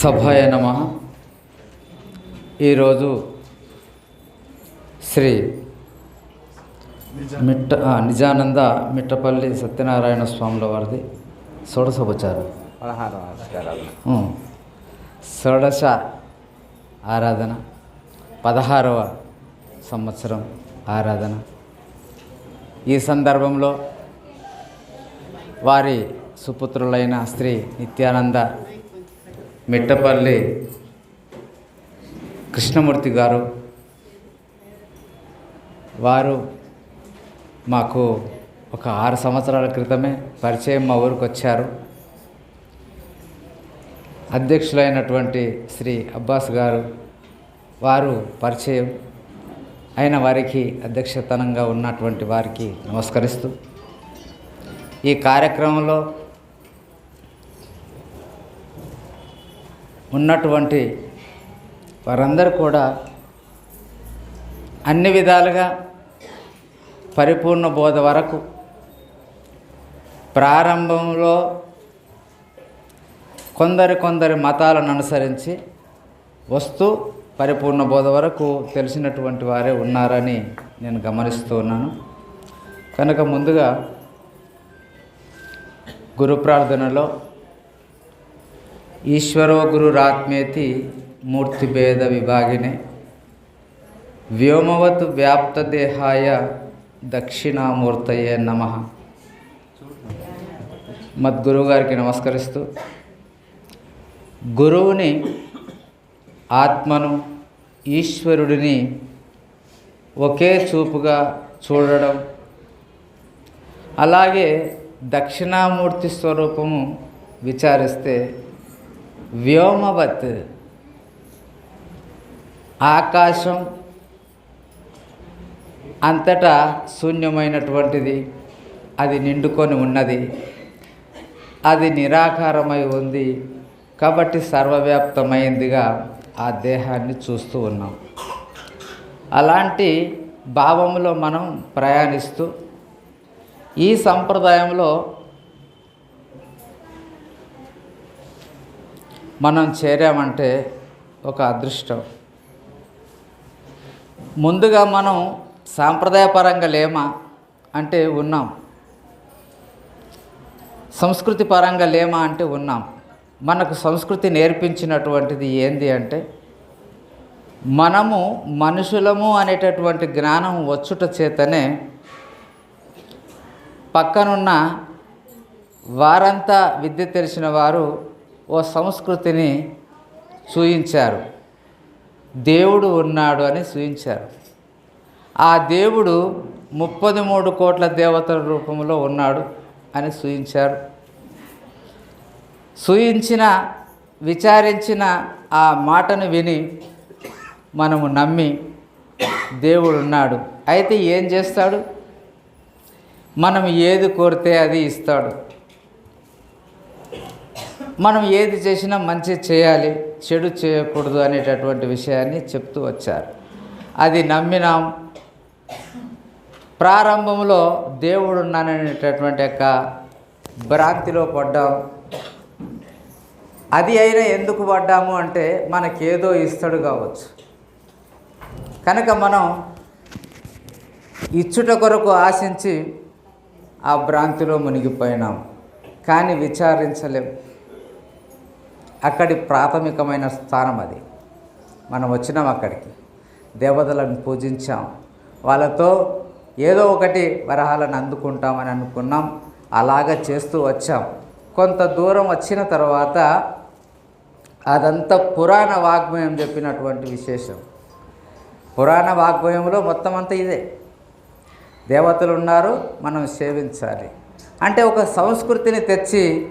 సభాయ నమ. ఈరోజు శ్రీ మిట్ట నిజానంద మిట్టపల్లి సత్యనారాయణ స్వాముల వారిది షోడశోపచారం. షోడశ ఆరాధన పదహారవ సంవత్సరం ఆరాధన. ఈ సందర్భంలో వారి సుపుత్రులైన శ్రీ నిత్యానంద మిట్టపల్లి కృష్ణమూర్తి గారు వారు మాకు ఒక ఆరు సంవత్సరాల క్రితమే పరిచయం మా ఊరికి వచ్చారు. అధ్యక్షులైనటువంటి శ్రీ అబ్బాస్ గారు వారు పరిచయం అయిన వారికి అధ్యక్షతనంగా ఉన్నటువంటి వారికి నమస్కరిస్తూ ఈ కార్యక్రమంలో ఉన్నటువంటి వారందరూ కూడా అన్ని విధాలుగా పరిపూర్ణ బోధ వరకు ప్రారంభంలో కొందరి కొందరి మతాలను అనుసరించి వస్తూ పరిపూర్ణ బోధ వరకు తెలిసినటువంటి వారే ఉన్నారని నేను గమనిస్తూ ఉన్నాను. కనుక ముందుగా గురు ప్రార్థనలో ఈశ్వరో గురురాత్మేతి మూర్తిభేద విభాగినే. వ్యోమవత్ వ్యాప్తదేహాయ దక్షిణామూర్తయే నమ. మద్గురువు గారికి నమస్కరిస్తూ గురువుని ఆత్మను ఈశ్వరుడిని ఒకే చూపుగా చూడడం అలాగే దక్షిణామూర్తి స్వరూపము విచారిస్తే వ్యోమవత్. ఆకాశం అంతటా శూన్యమైనటువంటిది. అది నిండుకొని ఉన్నది. అది నిరాకారమై ఉంది. కాబట్టి సర్వవ్యాప్తమైందిగా ఆ దేహాన్ని చూస్తూ ఉన్నాం. అలాంటి భావంలో మనం ప్రయాణిస్తూ ఈ సంప్రదాయంలో మనం చేరామంటే ఒక అదృష్టం. ముందుగా మనం సాంప్రదాయపరంగా లేమా అంటే ఉన్నాం. సంస్కృతి పరంగా లేమా అంటే ఉన్నాం. మనకు సంస్కృతి నేర్పించినటువంటిది ఏంది అంటే మనము మనుషులము అనేటటువంటి జ్ఞానం వచ్చుట చేతనే పక్కనున్న వారంతా విద్య తెలిసిన వారు ఓ సంస్కృతిని చూయించారు దేవుడు ఉన్నాడు అని చూయించారు ఆ దేవుడు ముప్పది మూడు కోట్ల దేవతల రూపంలో ఉన్నాడు అని సూయించారు. సూయించిన విచారించిన ఆ మాటను విని మనము నమ్మి దేవుడు ఉన్నాడు. అయితే ఏం చేస్తాడు? మనం ఏది కోరితే అది ఇస్తాడు. మనం ఏది చేసినా మంచి చేయాలి చెడు చేయకూడదు అనేటటువంటి విషయాన్ని చెప్తూ వచ్చారు. అది నమ్మినాం. ప్రారంభంలో దేవుడు ఉన్నాననేటటువంటి యొక్క భ్రాంతిలో పడ్డాం. అది అయినా ఎందుకు పడ్డాము అంటే మనకేదో ఇస్తాడు కావచ్చు. కనుక మనం ఇచ్చుట కొరకు ఆశించి ఆ భ్రాంతిలో మునిగిపోయినాం. కానీ విచారించలేం. అక్కడి ప్రాథమికమైన స్థానం అది. మనం వచ్చినాం అక్కడికి. దేవతలను పూజించాం. వాళ్ళతో ఏదో ఒకటి వరహాలను అందుకుంటామని అనుకున్నాం. అలాగ చేస్తూ వచ్చాం. కొంత దూరం వచ్చిన తర్వాత అదంతా పురాణ వాగ్మయం చెప్పినటువంటి విశేషం. పురాణ వాగ్మయంలో మొత్తం అంతా ఇదే. దేవతలు ఉన్నారు మనం సేవించాలి. అంటే ఒక సంస్కృతిని తెచ్చి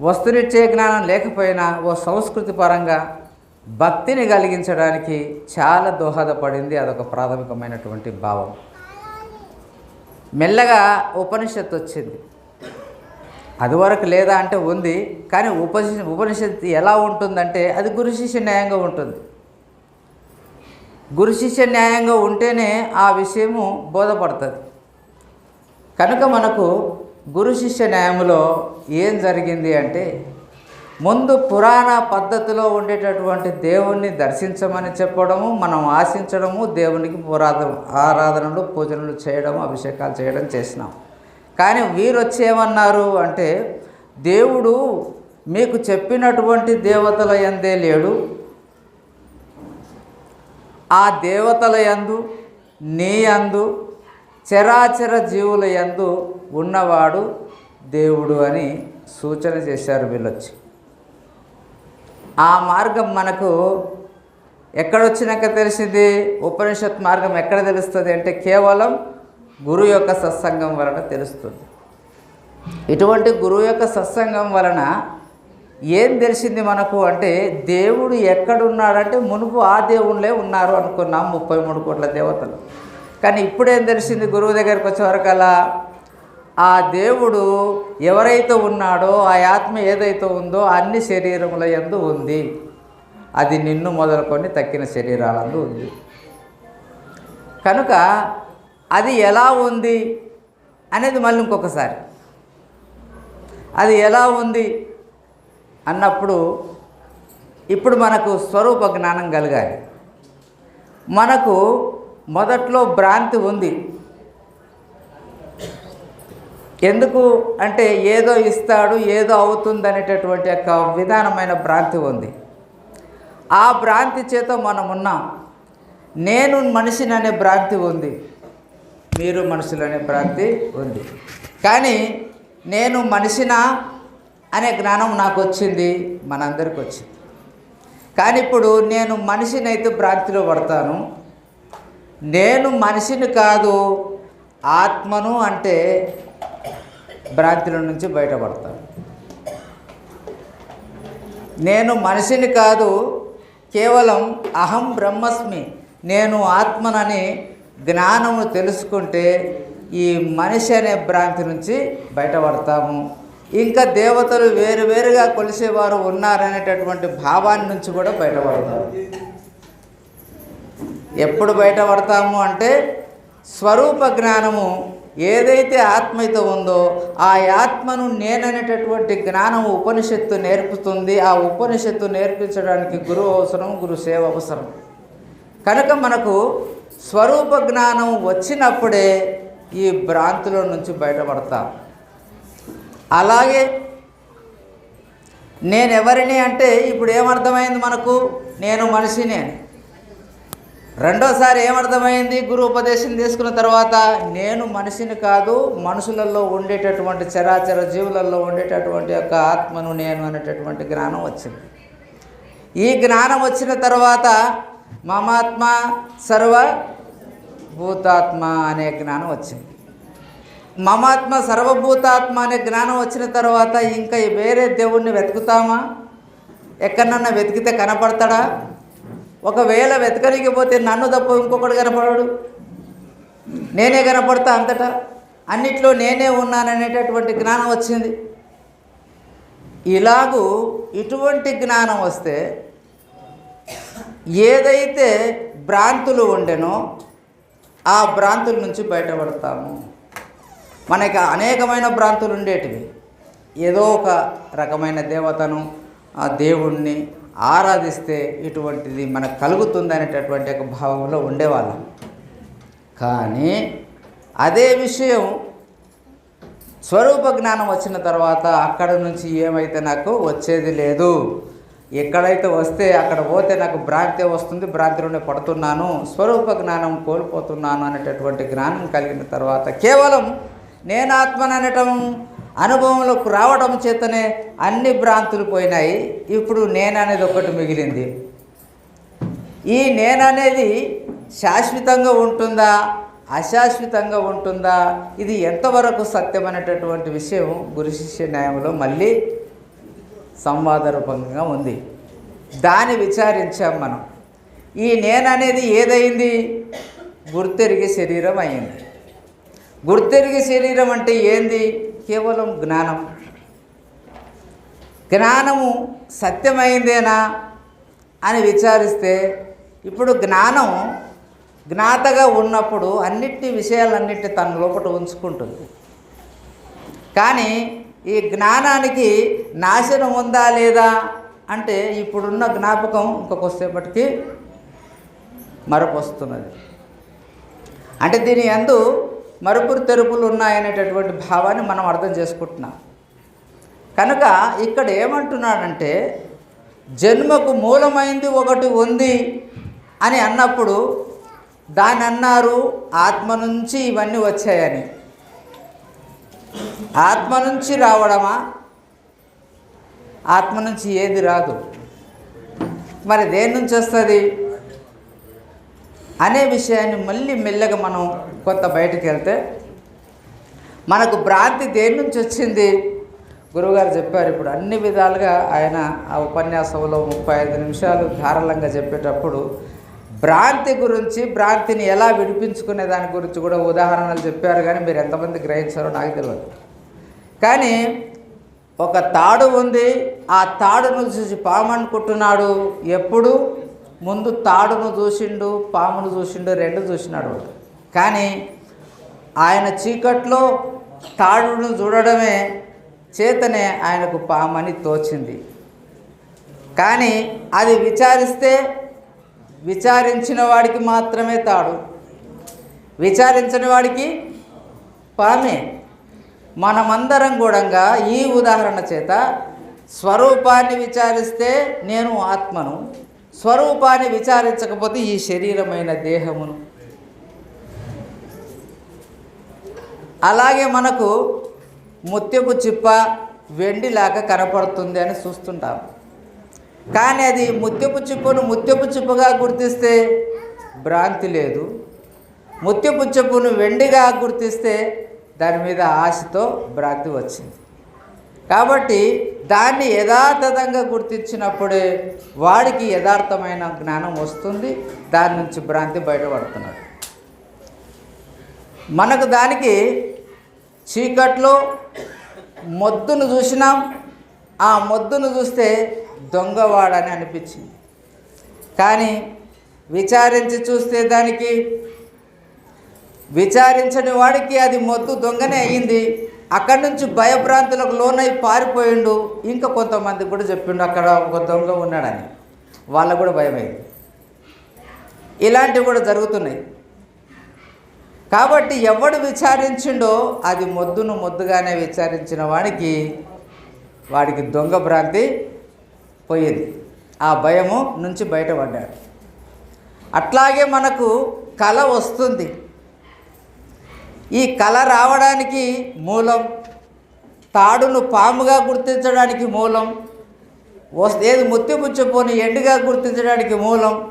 వస్తునిచ్చే జ్ఞానం లేకపోయినా ఓ సంస్కృతి పరంగా భక్తిని కలిగించడానికి చాలా దోహదపడింది అదొక ప్రాథమికమైనటువంటి భావం. మెల్లగా ఉపనిషత్తు వచ్చింది. అదివరకు లేదా అంటే ఉంది కానీ ఉపనిష ఉపనిషత్తు ఎలా ఉంటుందంటే అది గురు శిష్య న్యాయంగా ఉంటుంది. గురు శిష్య న్యాయంగా ఉంటేనే ఆ విషయము బోధపడుతుంది. కనుక మనకు గురు శిష్య న్యాయంలో ఏం జరిగింది అంటే ముందు పురాణ పద్ధతిలో ఉండేటటువంటి దేవుణ్ణి దర్శించమని చెప్పడము మనం ఆశించడము దేవునికి పురాధ ఆరాధనలు పూజనలు చేయడం అభిషేకాలు చేయడం చేసినాం. కానీ వీరు వచ్చేమన్నారు అంటే దేవుడు మీకు చెప్పినటువంటి దేవతల ఎందే లేడు. ఆ దేవతల యందు నీ యందు చరాచర జీవుల యందు ఉన్నవాడు దేవుడు అని సూచన చేశారు వీళ్ళొచ్చి. ఆ మార్గం మనకు ఎక్కడొచ్చినాక తెలిసింది? ఉపనిషత్ మార్గం ఎక్కడ తెలుస్తుంది అంటే కేవలం గురువు యొక్క సత్సంగం వలన తెలుస్తుంది. ఇటువంటి గురువు యొక్క సత్సంగం వలన ఏం తెలిసింది మనకు అంటే దేవుడు ఎక్కడున్నాడంటే మునుపు ఆ దేవుళ్ళే ఉన్నారు అనుకున్నాం ముప్పై మూడు కోట్ల దేవతలు. కానీ ఇప్పుడేం తెలిసింది? గురువు దగ్గరికి వచ్చేవరకల్లా ఆ దేవుడు ఎవరైతే ఉన్నాడో ఆ ఆత్మ ఏదైతే ఉందో అన్ని శరీరముల యందు ఉంది. అది నిన్ను మొదలుకొని తక్కిన శరీరాలందు ఉంది. కనుక అది ఎలా ఉంది అనేది మళ్ళీ ఇంకొకసారి. అది ఎలా ఉంది అన్నప్పుడు ఇప్పుడు మనకు స్వరూప జ్ఞానం కలగాలి. మనకు మొదట్లో భ్రాంతి ఉంది. ఎందుకు అంటే ఏదో ఇస్తాడు ఏదో అవుతుంది అనేటటువంటి యొక్క విధానమైన భ్రాంతి ఉంది. ఆ భ్రాంతి చేత మనం ఉన్నాం నేను మనిషిని అనే భ్రాంతి ఉంది. మీరు మనుషులనే భ్రాంతి ఉంది. కానీ నేను మనిషినా అనే జ్ఞానం నాకు వచ్చింది మనందరికి వచ్చింది కానీ ఇప్పుడు నేను మనిషినైతే భ్రాంతిలో పడతాను. నేను మనిషిని కాదు ఆత్మను అంటే భ్రాంతుల నుంచి బయటపడతాను. నేను మనిషిని కాదు కేవలం అహం బ్రహ్మస్మి. నేను ఆత్మనని జ్ఞానము తెలుసుకుంటే ఈ మనిషి అనే భ్రాంతి నుంచి బయటపడతాము. ఇంకా దేవతలు వేరు వేరుగా కొలిసేవారు ఉన్నారనేటటువంటి భావాన్ని నుంచి కూడా బయటపడతాము ఎప్పుడు బయటపడతాము అంటే స్వరూప జ్ఞానము ఏదైతే ఆత్మయిత ఉందో ఆ ఆత్మను నేననేటటువంటి జ్ఞానం ఉపనిషత్తు నేర్పుతుంది. ఆ ఉపనిషత్తు నేర్పించడానికి గురువు అవసరం గురు సేవ అవసరం. కనుక మనకు స్వరూప జ్ఞానం వచ్చినప్పుడే ఈ భ్రాంతిలో నుంచి బయటపడతాం. అలాగే నేను ఎవరిని అంటే ఇప్పుడు ఏమర్థమైంది మనకు? నేను మనిషిని. అని రెండోసారి ఏమర్థమైంది? గురు ఉపదేశం తీసుకున్న తర్వాత నేను మనిషిని కాదు మనుషులలో ఉండేటటువంటి చరాచర జీవులలో ఉండేటటువంటి యొక్క ఆత్మను నేను అనేటటువంటి జ్ఞానం వచ్చింది. ఈ జ్ఞానం వచ్చిన తర్వాత మమాత్మ సర్వ భూతాత్మ అనే జ్ఞానం వచ్చింది. మమాత్మ సర్వభూతాత్మ అనే జ్ఞానం వచ్చిన తర్వాత ఇంకా వేరే దేవుణ్ణి వెతుకుతామా? ఎక్కడన్నా వెతికితే కనపడతాడా? ఒకవేళ వెతకనికి పోతే నన్ను తప్ప ఇంకొకటి కనపడడు. నేనే కనపడతా అంతటా. అన్నిట్లో నేనే ఉన్నాననేటటువంటి జ్ఞానం వచ్చింది. ఇలాగూ ఇటువంటి జ్ఞానం వస్తే ఏదైతే భ్రాంతులు ఉండెనో ఆ భ్రాంతుల నుంచి బయటపడతాము. మనకి అనేకమైన భ్రాంతులు ఉండేటివి. ఏదో ఒక రకమైన దేవతను ఆ దేవుణ్ణి ఆరాధిస్తే ఇటువంటిది మనకు కలుగుతుంది అనేటటువంటి ఒక భావంలో ఉండేవాళ్ళం. కానీ అదే విషయం స్వరూప జ్ఞానం వచ్చిన తర్వాత అక్కడ నుంచి ఏమైతే నాకు వచ్చేది లేదు. ఎక్కడైతే వస్తే అక్కడ పోతే నాకు భ్రాంతి వస్తుంది భ్రాంతిలోనే పడుతున్నాను స్వరూప జ్ఞానం కోల్పోతున్నాను అనేటటువంటి జ్ఞానం కలిగిన తర్వాత కేవలం నేను అనుభవంలోకి రావడం చేతనే అన్ని భ్రాంతులు పోయినాయి. ఇప్పుడు నేను అనేది ఒకటి మిగిలింది. ఈ నేననేది శాశ్వతంగా ఉంటుందా? అశాశ్వతంగా ఉంటుందా? ఇది ఎంతవరకు సత్యమైనటువంటి విషయం గురు శిష్య న్యాయంలో మళ్ళీ సంవాద రూపంగా ఉంది. దాన్ని విచారించాం మనం. ఈ నేననేది ఏదైంది గుర్తెరిగే శరీరం అయింది. గుర్తెరిగి శరీరం అంటే ఏంది? కేవలం జ్ఞానం. జ్ఞానము సత్యమైందేనా అని విచారిస్తే ఇప్పుడు జ్ఞానం జ్ఞాతగా ఉన్నప్పుడు అన్నిటి విషయాలన్నిటి తన లోపల ఉంచుకుంటుంది. కానీ ఈ జ్ఞానానికి నాశనం ఉందా లేదా అంటే ఇప్పుడున్న జ్ఞాపకం ఇంకొకసేపటికి మరొక వస్తున్నది అంటే దీని ఎందు మరుపురు తెరుపులు ఉన్నాయనేటటువంటి భావాన్ని మనం అర్థం చేసుకుంటున్నాం. కనుక ఇక్కడ ఏమంటున్నాడంటే జన్మకు మూలమైంది ఒకటి ఉంది అని అన్నప్పుడు దాని అన్నారు ఆత్మ నుంచి ఇవన్నీ వచ్చాయని. ఆత్మ నుంచి రావడమా? ఆత్మ నుంచి ఏది రాదు. మరి దేని నుంచి వస్తుంది? అనే విషయాన్ని మళ్ళీ మెల్లగా మనం కొంత బయటకు వెళ్తే మనకు భ్రాంతి దేని నుంచి వచ్చింది? గురువుగారు చెప్పారు ఇప్పుడు అన్ని విధాలుగా ఆయన ఆ ఉపన్యాసంలో ముప్పై ఐదు నిమిషాలు ధారాళంగా చెప్పేటప్పుడు భ్రాంతి గురించి భ్రాంతిని ఎలా విడిపించుకునే దాని గురించి కూడా ఉదాహరణలు చెప్పారు కానీ మీరు ఎంతమంది గ్రహించారో నాకు తెలియదు కానీ ఒక తాడు ఉంది ఆ తాడును చూసి పాము అనుకుంటున్నాడు. ఎప్పుడు? ముందు తాడును చూసిండు పామును చూసిండు రెండు చూసినాడు కానీ ఆయన చీకట్లో తాడును చూడడమే చేతనే ఆయనకు పామని తోచింది. కానీ అది విచారిస్తే విచారించిన వాడికి మాత్రమే తాడు. విచారించని వాడికి పామే. మనమందరం కూడా ఈ ఉదాహరణ చేత స్వరూపాన్ని విచారిస్తే నేను ఆత్మను స్వరూపాన్ని విచారించకపోతే ఈ శరీరమైన దేహమును. అలాగే మనకు ముత్యపు చిప్ప వెండిలాగా కనపడుతుంది అని చూస్తుంటాం. కానీ అది ముత్యపు చిప్పను ముత్యపు చిప్పగా గుర్తిస్తే భ్రాంతి లేదు. ముత్యపు చిప్పును వెండిగా గుర్తిస్తే దాని మీద ఆశతో భ్రాంతి వచ్చింది. కాబట్టి దాన్ని యథాతథంగా గుర్తించినప్పుడే వాడికి యథార్థమైన జ్ఞానం వస్తుంది దాని నుంచి భ్రాంతి బయటపడుతున్నాడు. మనకు దానికి చీకట్లో మొద్దును చూసినాం ఆ మొద్దును చూస్తే దొంగవాడని అనిపించింది. కానీ విచారించి చూస్తే దానికి విచారించని వాడికి అది మొద్దు దొంగనే అయ్యింది. అక్కడి నుంచి భయభ్రాంతులకు లోనై పారిపోయిండు. ఇంకా కొంతమంది కూడా చెప్పిండు అక్కడ ఒక దొంగ ఉన్నాడని. వాళ్ళకు కూడా భయమైంది. ఇలాంటివి కూడా జరుగుతున్నాయి. కాబట్టి ఎవడు విచారించిండో అది మొద్దును మొద్దుగానే విచారించిన వాడికి వాడికి దొంగ భ్రాంతి పోయింది. ఆ భయము నుంచి బయటపడ్డాడు. అట్లాగే మనకు కళ వస్తుంది. ఈ కళ రావడానికి మూలం తాడును పాముగా గుర్తించడానికి మూలం ఏది ముత్తిపుచ్చపోని ఎండుగా గుర్తించడానికి మూలం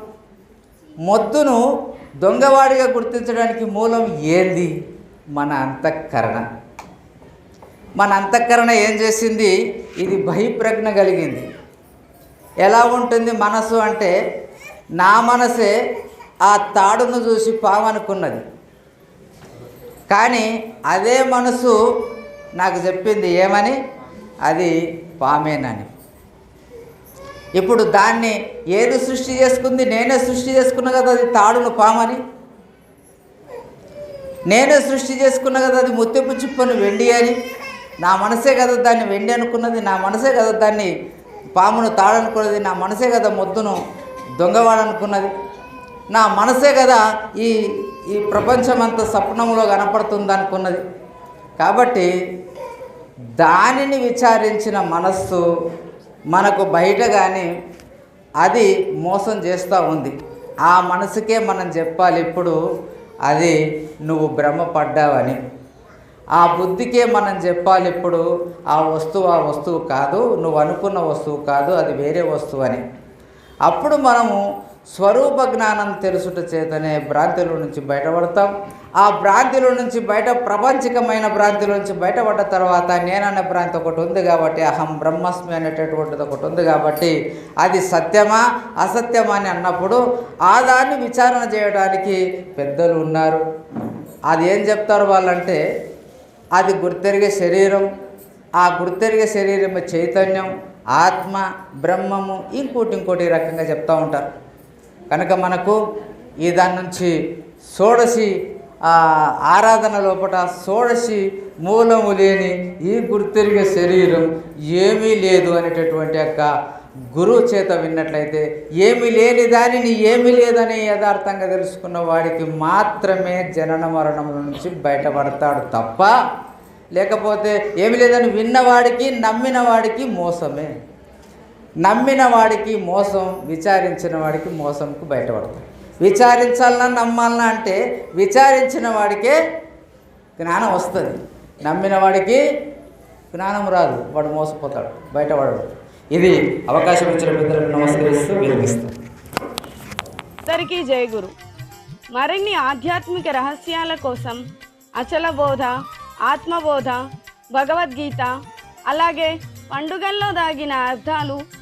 మొద్దును దొంగవాడిగా గుర్తించడానికి మూలం ఏంది? మన అంతఃకరణ. మన అంతఃకరణ ఏం చేసింది? ఇది బహిప్రజ్ఞ కలిగింది. ఎలా ఉంటుంది మనసు అంటే నా మనసే ఆ తాడును చూసి పాము అనుకున్నది. కానీ అదే మనసు నాకు చెప్పింది ఏమని? అది పామేనని. ఇప్పుడు దాన్ని ఏది సృష్టి చేసుకుంది? నేనే సృష్టి చేసుకున్నా కదా అది తాడును పామని? నేనే సృష్టి చేసుకున్నా కదా అది ముత్యపు చిప్పను వెండి అని? నా మనసే కదా దాన్ని వెండి అనుకున్నది నా మనసే కదా దాన్ని పామును తాడనుకున్నది నా మనసే కదా మొద్దును దొంగవాడనుకున్నది నా మనసే కదా ఈ ఈ ప్రపంచం అంత స్వప్నంలో కనపడుతుంది అనుకున్నది కాబట్టి దానిని విచారించిన మనస్సు మనకు బయట కానీ అది మోసం చేస్తూ ఉంది. ఆ మనసుకే మనం చెప్పాలి ఇప్పుడు అది నువ్వు భ్రమపడ్డావని. ఆ బుద్ధికే మనం చెప్పాలి ఇప్పుడు ఆ వస్తువు ఆ వస్తువు కాదు నువ్వు అనుకున్న వస్తువు కాదు అది వేరే వస్తువు అని. అప్పుడు మనము స్వరూప జ్ఞానం తెలుసుట చేతనే భ్రాంతిలో నుంచి బయటపడతాం. ఆ భ్రాంతిలో నుంచి బయట ప్రపంచికమైన భ్రాంతిలో నుంచి బయటపడ్డ తర్వాత నేనన్న భ్రాంతి ఒకటి ఉంది కాబట్టి అహం బ్రహ్మస్మి అనేటటువంటిది ఒకటి ఉంది కాబట్టి అది సత్యమా అసత్యమా అని అన్నప్పుడు ఆ దాన్ని విచారణ చేయడానికి పెద్దలు ఉన్నారు. అది ఏం చెప్తారు వాళ్ళంటే అది గుర్తెరిగే శరీరం ఆ గుర్తెరిగే శరీరం చైతన్యం ఆత్మ బ్రహ్మము ఇంకోటి ఇంకోటి రకంగా చెప్తూ ఉంటారు. కనుక మనకు ఈ దాని నుంచి షోడశి ఆరాధన లోపల షోడశి మూలము లేని ఈ గుర్తిరిగే శరీరం ఏమీ లేదు అనేటటువంటి యొక్క గురువు చేత విన్నట్లయితే ఏమీ లేని దానిని ఏమీ లేదని యథార్థంగా తెలుసుకున్న వాడికి మాత్రమే జనన మరణముల నుంచి బయటపడతాడు తప్ప లేకపోతే ఏమి లేదని విన్నవాడికి నమ్మిన వాడికి మోసమే. నమ్మిన వాడికి మోసం విచారించిన వాడికి మోసంకు బయటపడతాడు. విచారించాలన్నా నమ్మాలన్నా అంటే విచారించిన వాడికే జ్ఞానం వస్తుంది. నమ్మిన వాడికి జ్ఞానం రాదు. వాడు మోసపోతాడు బయటపడడు. ఇది అవకాశం ఇచ్చిన పెద్దలకు నమస్కరిస్తూ వినిపిస్తాను అందరికీ జయగురు మరిన్ని ఆధ్యాత్మిక రహస్యాల కోసం అచల బోధ ఆత్మబోధ భగవద్గీత అలాగే పండుగల్లో దాగిన అర్థాలు